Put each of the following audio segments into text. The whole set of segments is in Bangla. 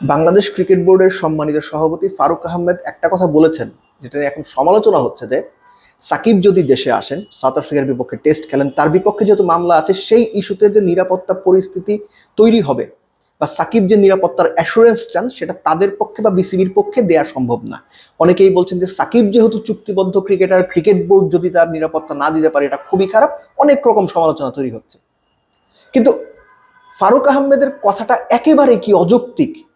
বাংলাদেশ ক্রিকেট বোর্ডের সম্মানিত সভাপতি ফারুক আহমেদ একটা কথা বলেছেন, যেটা এখন সমালোচনা হচ্ছে যে, সাকিব যদি দেশে আসেন, সাউথ আফ্রিকার বিপক্ষে টেস্ট খেলেন, তার বিপক্ষে যেহেতু মামলা আছে, সেই ইস্যুতে যে নিরাপত্তা পরিস্থিতি তৈরি হবে বা সাকিব যে নিরাপত্তার অ্যাসুরেন্স চান, সেটা তাদের পক্ষে বা বিসিবির পক্ষে দেওয়া সম্ভব না। অনেকেই বলছেন যে, সাকিব যেহেতু চুক্তিবদ্ধ ক্রিকেটার, ক্রিকেট বোর্ড যদি তার নিরাপত্তা না দিতে পারে, এটা খুবই খারাপ। অনেক রকম সমালোচনা তৈরি হচ্ছে। কিন্তু ফারুক আহমেদের কথাটা একেবারে কি অযৌক্তিক?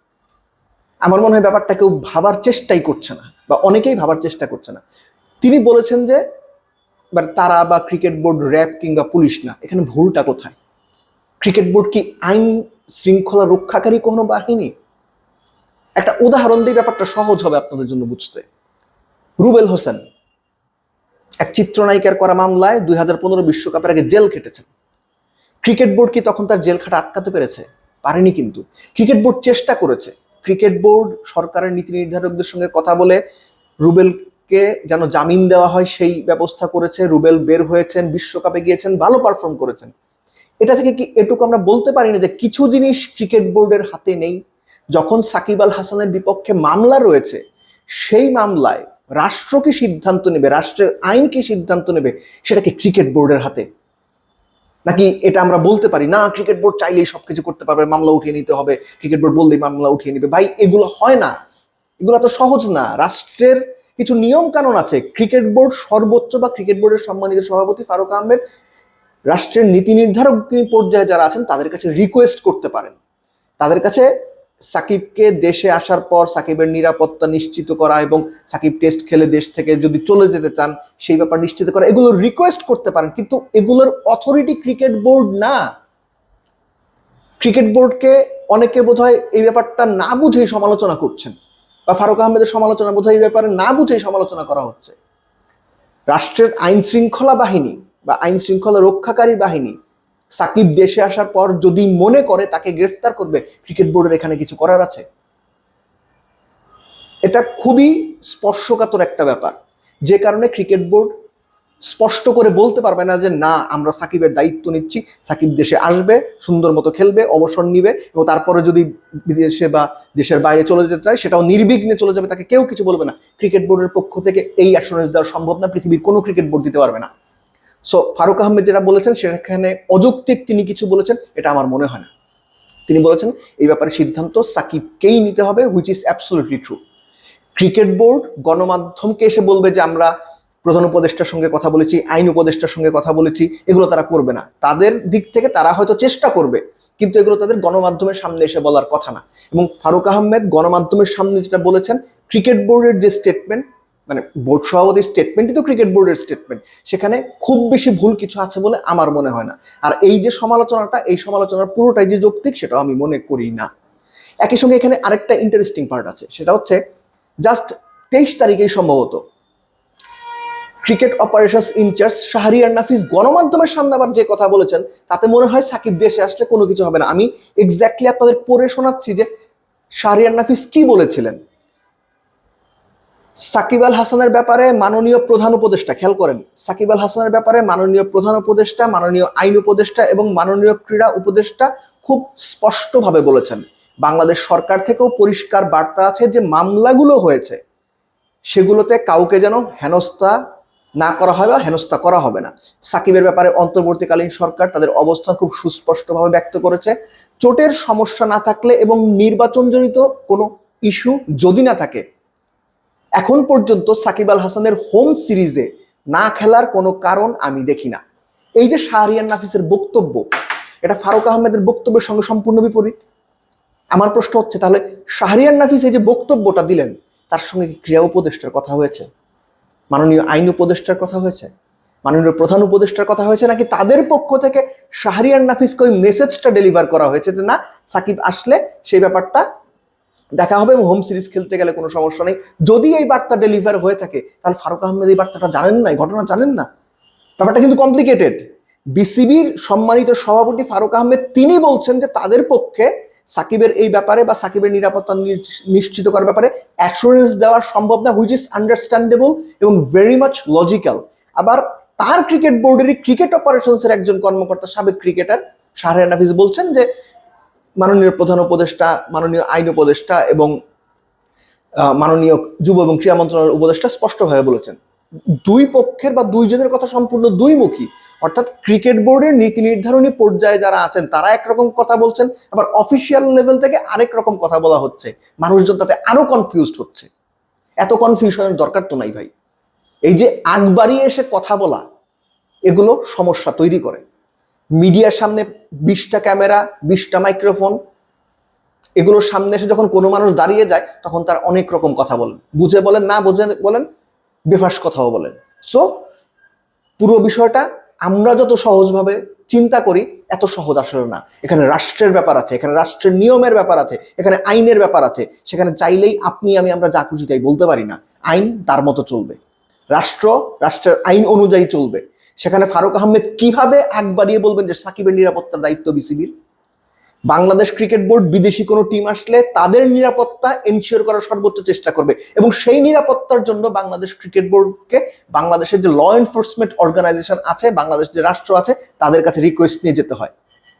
আমার মনে হয় ব্যাপারটা কেউ ভাবার চেষ্টাই করছে না, বা অনেকেই ভাবার চেষ্টা করছে না। তিনি বলেছেন যে, এবার তারা বা ক্রিকেট বোর্ড, র্যাব কিংবা পুলিশ না, এখানে ভুলটা কোথায়? ক্রিকেট বোর্ড কি আইন শৃঙ্খলা রক্ষাকারী কোনো বাহিনী? একটা উদাহরণ দিয়ে ব্যাপারটা সহজ হবে আপনাদের জন্য বুঝতে। রুবেল হোসেন, এক চিত্রনায়িকার করা মামলায় দুই হাজার পনেরো বিশ্বকাপের আগে জেল খেটেছেন। ক্রিকেট বোর্ড কি তখন তার জেল খাটা আটকাতে পেরেছে? পারেনি কিন্তু। ক্রিকেট বোর্ড চেষ্টা করেছে। ক্রিকেট বোর্ড, সরকারের নীতি নির্ধারকদের সঙ্গে কথা বলে রুবেলকে যেন জামিন দেওয়া হয়, সেই ব্যবস্থা করেছে। রুবেল বের হয়েছেন, বিশ্বকাপে গিয়েছেন, ভালো পারফর্ম করেছেন। এটা থেকে কি এটুকু আমরা বলতে পারি না যে কিছু জিনিস ক্রিকেট বোর্ডের হাতে নেই? যখন সাকিব আল হাসানের বিপক্ষে মামলা রয়েছে, সেই মামলায় রাষ্ট্র কি সিদ্ধান্ত নেবে? রাষ্ট্রের আইন কি সিদ্ধান্ত নেবে? সেটা কি ক্রিকেট বোর্ডের হাতে? নাকি এটা আমরা বলতে পারি? না ক্রিকেট বোর্ড চাইলেই সবকিছু করতে পারবে, মামলা উঠিয়ে নিতে হবে ক্রিকেট বোর্ড বললেই মামলা উঠিয়ে নিবে। ভাই, এগুলো হয় না। এগুলো তো সহজ না। রাষ্ট্রের কিছু নিয়ম কানুন আছে। ক্রিকেট বোর্ড সর্বোচ্চ বা ক্রিকেট বোর্ডের সম্মানিত সভাপতি ফারুক আহমেদ, রাষ্ট্রের নীতি নির্ধারক পর্যায়ে যারা আছেন, তাদের কাছে রিকোয়েস্ট করতে পারেন। তাদের কাছে সাকিবকে দেশে আসার পর সাকিবের নিরাপত্তা নিশ্চিত করা এবং সাকিব টেস্ট খেলে দেশ থেকে যদি চলে যেতে চান, সেই ব্যাপার নিশ্চিত করা, এগুলো রিকোয়েস্ট করতে পারেন। কিন্তু এগুলোর অথরিটি ক্রিকেট বোর্ড না। ক্রিকেট বোর্ডকে অনেকে বোধহয় এই ব্যাপারটা না বুঝেই সমালোচনা করছেন বা ফারুক আহমেদের সমালোচনা বোধহয় এই ব্যাপারে না বুঝেই সমালোচনা করা হচ্ছে। রাষ্ট্রের আইন শৃঙ্খলা বাহিনী বা আইন শৃঙ্খলা রক্ষাকারী বাহিনী সাকিব দেশে আসার পর যদি মনে করে তাকে গ্রেফতার করবে, ক্রিকেট বোর্ডের এখানে কিছু করার আছে? এটা খুবই স্পর্শকাতর একটা ব্যাপার। যে কারণে ক্রিকেট বোর্ড স্পষ্ট করে বলতে পারবে না যে, না, আমরা সাকিবের দায়িত্ব নিচ্ছি, সাকিব দেশে আসবে, সুন্দর মতো খেলবে, অবসর নিবে এবং তারপরে যদি বিদেশে বা দেশের বাইরে চলে যেতে চায়, সেটাও নির্বিঘ্নে চলে যাবে। তাকে কেউ কিছু বলবে না। ক্রিকেট বোর্ডের পক্ষ থেকে এই অ্যাসুরেন্স দেওয়া সম্ভব না, পৃথিবীর কোনো ক্রিকেট বোর্ড দিতে পারবে না। সো ফারুক আহমেদ যেটা বলেছেন, সেখানে অযৌক্তিক তিনি কিছু বলেছেন, এটা আমার মনে হয় না। তিনি বলেছেন, এই ব্যাপারে সিদ্ধান্ত সাকিবকেই নিতে হবে which is absolutely true cricket board গণমাধ্যমকে এসে বলবে যে, আমরা প্রধান উপদেষ্টার সঙ্গে কথা বলেছি, আইন উপদেষ্টার সঙ্গে কথা বলেছি, এগুলো তারা করবে না। তাদের দিক থেকে তারা হয়তো চেষ্টা করবে, কিন্তু এগুলো তাদের গণমাধ্যমের সামনে এসে বলার কথা না। এবং ফারুক আহমেদ গণমাধ্যমের সামনে যেটা বলেছেন ক্রিকেট বোর্ডের যে স্টেটমেন্ট মানে বোর্ড সভাপতির স্টেটমেন্টই তো ক্রিকেট বোর্ডের স্টেটমেন্ট সেখানে খুব বেশি ভুল কিছু আছে বলে আমার মনে হয় না। আর এই যে সমালোচনাটা, এই সমালোচনার পুরোটাই যে যৌক্তিক, সেটাও আমি মনে করি না। একই সঙ্গে এখানে আরেকটা ইন্টারেস্টিং পার্ট আছে। সেটা হচ্ছে জাস্ট তেইশ তারিখেই সম্ভবত cricket operations incharge Shahriar Nafis গণমাধ্যমের সামনে আবার যে কথা বলেছেন, তাতে মনে হয় সাকিব দেশে আসলে কোনো কিছু হবে না। আমি এক্স্যাক্টলি আপনাদের পড়ে শোনাচ্ছি যে শাহরিয়ার নাফিস কি বলেছিলেন। সাকিব আল হাসানের ব্যাপারে মাননীয় প্রধান উপদেষ্টা, খেয়াল করেন, সাকিব আল হাসানের ব্যাপারে মাননীয় প্রধান উপদেষ্টা, মাননীয় আইন উপদেষ্টা এবং মাননীয় ক্রীড়া উপদেষ্টা খুব স্পষ্টভাবে বলেছেন। বাংলাদেশ সরকার থেকেও পরিষ্কার বার্তা আছে যে মামলাগুলো হয়েছে, সেগুলোতে কাউকে যেন হেনস্থা না করা হয় বা হেনস্থা করা হবে না। সাকিবের ব্যাপারে অন্তর্বর্তীকালীন সরকার তাদের অবস্থান খুব সুস্পষ্টভাবে ব্যক্ত করেছে। চোটের সমস্যা না থাকলে এবং নির্বাচনজনিত কোনো ইস্যু যদি না থাকে এখন পর্যন্ত সাকিব আল হাসানের হোম সিরিজে না খেলার কোনো কারণ আমি দেখি না। এই যে শাহরিয়ান নাফিসের বক্তব্য, এটা ফারুক আহমেদের বক্তব্যের সঙ্গে সম্পূর্ণ বিপরীত। আমার প্রশ্ন হচ্ছে, তাহলে শাহরিয়ান নাফিস এই যে বক্তব্যটা দিলেন, তার সঙ্গে কি ক্রিয়া উপদেষ্টার কথা হয়েছে? মাননীয় আইন উপদেষ্টার কথা হয়েছে? মাননীয় প্রধান উপদেষ্টার কথা হয়েছে? নাকি তাদের পক্ষ থেকে শাহরিয়ান নাফিসকে ওই মেসেজটা ডেলিভার করা হয়েছে যে না, সাকিব আসলে সেই ব্যাপারটা দেখা হবে এবং হোম সিরিজ খেলতে গেলে কোনো সমস্যা নেই। যদি এই বার্তা ডেলিভার হয়ে থাকে, তাহলে ফারুক আহমেদ এই বার্তাটা জানেন না ঘটনা জানেন না। ব্যাপারটা কিন্তু কমপ্লিকেটেড বিসিবির সম্মানিত সভাপতি ফারুক আহমেদ তিনি বলছেন যে তাদের পক্ষে সাকিবের এই ব্যাপারে বা সাকিবের নিরাপত্তা নিশ্চিত করার ব্যাপারে অ্যাসুরেন্স দেওয়া সম্ভব না হুইচ ইজ আন্ডারস্ট্যান্ডেবল এবং ভেরি মাচ লজিক্যাল আবার তার ক্রিকেট বোর্ডেরই ক্রিকেট অপারেশনসের একজন কর্মকর্তা, সাবেক ক্রিকেটার শাহরিয়ার নাফিস বলছেন যে মাননীয় প্রধান উপদেষ্টা, মাননীয় আইন উপদেষ্টা এবং মাননীয় যুব এবং ক্রীড়া মন্ত্রণালয়ের উপদেষ্টা স্পষ্টভাবে বলেছেন। দুই পক্ষের বা দুইজনের কথা সম্পূর্ণ দুইমুখী। অর্থাৎ ক্রিকেট বোর্ডের নীতি নির্ধারণী পর্যায়ে যারা আছেন, তারা একরকম কথা বলছেন, আবার অফিসিয়াল লেভেল থেকে আরেক রকম কথা বলা হচ্ছে। মানুষজন তাতে আরও কনফিউজড হচ্ছে। এত কনফিউশনের দরকার তো নাই ভাই। এই যে আগ বাড়িয়ে এসে কথা বলা, এগুলো সমস্যা তৈরি করে। মিডিয়ার সামনে বিশটা ক্যামেরা, বিশটা মাইক্রোফোন এগুলোর সামনে এসে যখন কোনো মানুষ দাঁড়িয়ে যায়, তখন তার অনেক রকম কথা বলেন। বুঝে বলেন, না বুঝে বলেন, বেফাস কথাও বলেন। সো পুরো বিষয়টা আমরা যত সহজভাবে চিন্তা করি, এত সহজ আসলে না। এখানে রাষ্ট্রের ব্যাপার আছে, এখানে রাষ্ট্রের নিয়মের ব্যাপার আছে, এখানে আইনের ব্যাপার আছে। সেখানে চাইলেই আপনি, আমি, আমরা যা খুশি তাই বলতে পারি না। আইন তার মতো চলবে। রাষ্ট্র, রাষ্ট্রের আইন অনুযায়ী চলবে। সেখানে ফারুক আহমেদ কীভাবে আগ বাড়িয়ে বলবেন যে সাকিবের নিরাপত্তার দায়িত্ব বিসিবির? বাংলাদেশ ক্রিকেট বোর্ড বিদেশি কোনো টিম আসলে তাদের নিরাপত্তা এনশিওর করার সর্বোচ্চ চেষ্টা করবে এবং সেই নিরাপত্তার জন্য বাংলাদেশ ক্রিকেট বোর্ডকে বাংলাদেশের যে ল এনফোর্সমেন্ট অর্গানাইজেশন আছে, বাংলাদেশ যে রাষ্ট্র আছে, তাদের কাছে রিকোয়েস্ট নিয়ে যেতে হয়।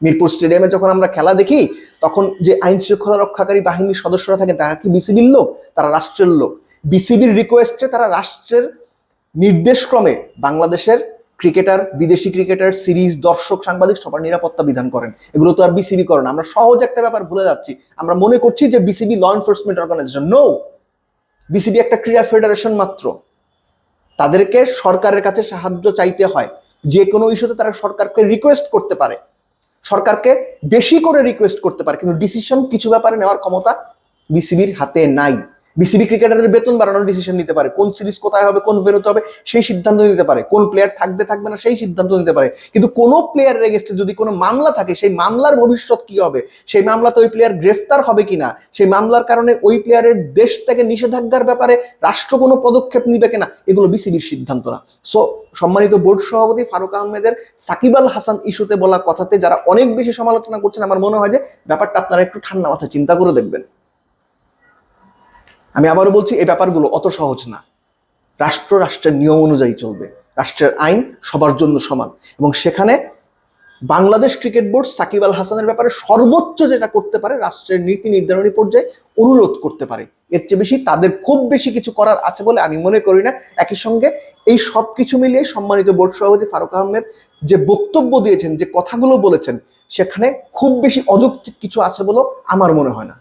মিরপুর স্টেডিয়ামে যখন আমরা খেলা দেখি, তখন যে আইন শৃঙ্খলা রক্ষাকারী বাহিনীর সদস্যরা থাকেন, তারা কি বিসিবির লোক? তারা রাষ্ট্রের লোক। বিসিবির রিকোয়েস্টে তারা রাষ্ট্রের নির্দেশক্রমে বাংলাদেশের ক্রিকেটার, বিদেশি ক্রিকেটার, সিরিজ দর্শক, সাংবাদিক সবার নিরাপত্তা বিধান করেন। এগুলো তো আর বিসিবি করে না। আমরা সহজ একটা ব্যাপার ভুলে যাচ্ছি। আমরা মনে করছি যে BCB law enforcement organisation no BCB একটা ক্রীড়া ফেডারেশন মাত্র। তাদেরকে সরকারের কাছে সাহায্য চাইতে হয়। যে কোনো ইস্যুতে তারা সরকারকে রিকোয়েস্ট করতে পারে। সরকারকে বেশি করে রিকোয়েস্ট করতে পারে। কিন্তু ডিসিশন কিছু ব্যাপারে নেওয়ার ক্ষমতা বিসিবির হাতে নাই। বিসিবি ক্রিকেটারের বেতন বাড়ানোর ডিসিশন নিতে পারে। কোন সিরিজ কোথায় হবে, কোন ভেনুতে হবে, সেই সিদ্ধান্ত নিতে পারে। কোন প্লেয়ার থাকবে থাকবে না, সেই সিদ্ধান্ত নিতে পারে। কিন্তু কোনো প্লেয়ারের এগেস্টে যদি কোনো মামলা থাকে, সেই মামলার ভবিষ্যৎ কি হবে? সেই মামলাতে ওই প্লেয়ার গ্রেফতার হবে কিনা? সেই মামলার কারণে ওই প্লেয়ারের দেশ থেকে নিষেধাজ্ঞার ব্যাপারে রাষ্ট্র কোনো পদক্ষেপ নিবে কিনা? এগুলো বিসিবির সিদ্ধান্ত না। সো সম্মানিত বোর্ড সভাপতি ফারুক আহমেদের সাকিব আল হাসান ইস্যুতে বলা কথাতে যারা অনেক বেশি সমালোচনা করছেন, আমার মনে হয় যে ব্যাপারটা আপনারা একটু ঠান্ডা মাথায় চিন্তা করে দেখবেন। আমি আবারও বলছি, এই ব্যাপারগুলো অত সহজ না। রাষ্ট্র রাষ্ট্রের নিয়ম অনুযায়ী চলবে। রাষ্ট্রের আইন সবার জন্য সমান। এবং সেখানে বাংলাদেশ ক্রিকেট বোর্ড সাকিব আল হাসানের ব্যাপারে সর্বোচ্চ যেটা করতে পারে, রাষ্ট্রের নীতি নির্ধারণী পর্যায়ে অনুরোধ করতে পারে। এর চেয়ে বেশি তাদের খুব বেশি কিছু করার আছে বলে আমি মনে করি না। একই সঙ্গে এই সব কিছু মিলিয়ে সম্মানিত বোর্ড সভাপতি ফারুক আহমেদ যে বক্তব্য দিয়েছেন, যে কথাগুলো বলেছেন, সেখানে খুব বেশি অযৌক্তিক কিছু আছে বলেও আমার মনে হয় না।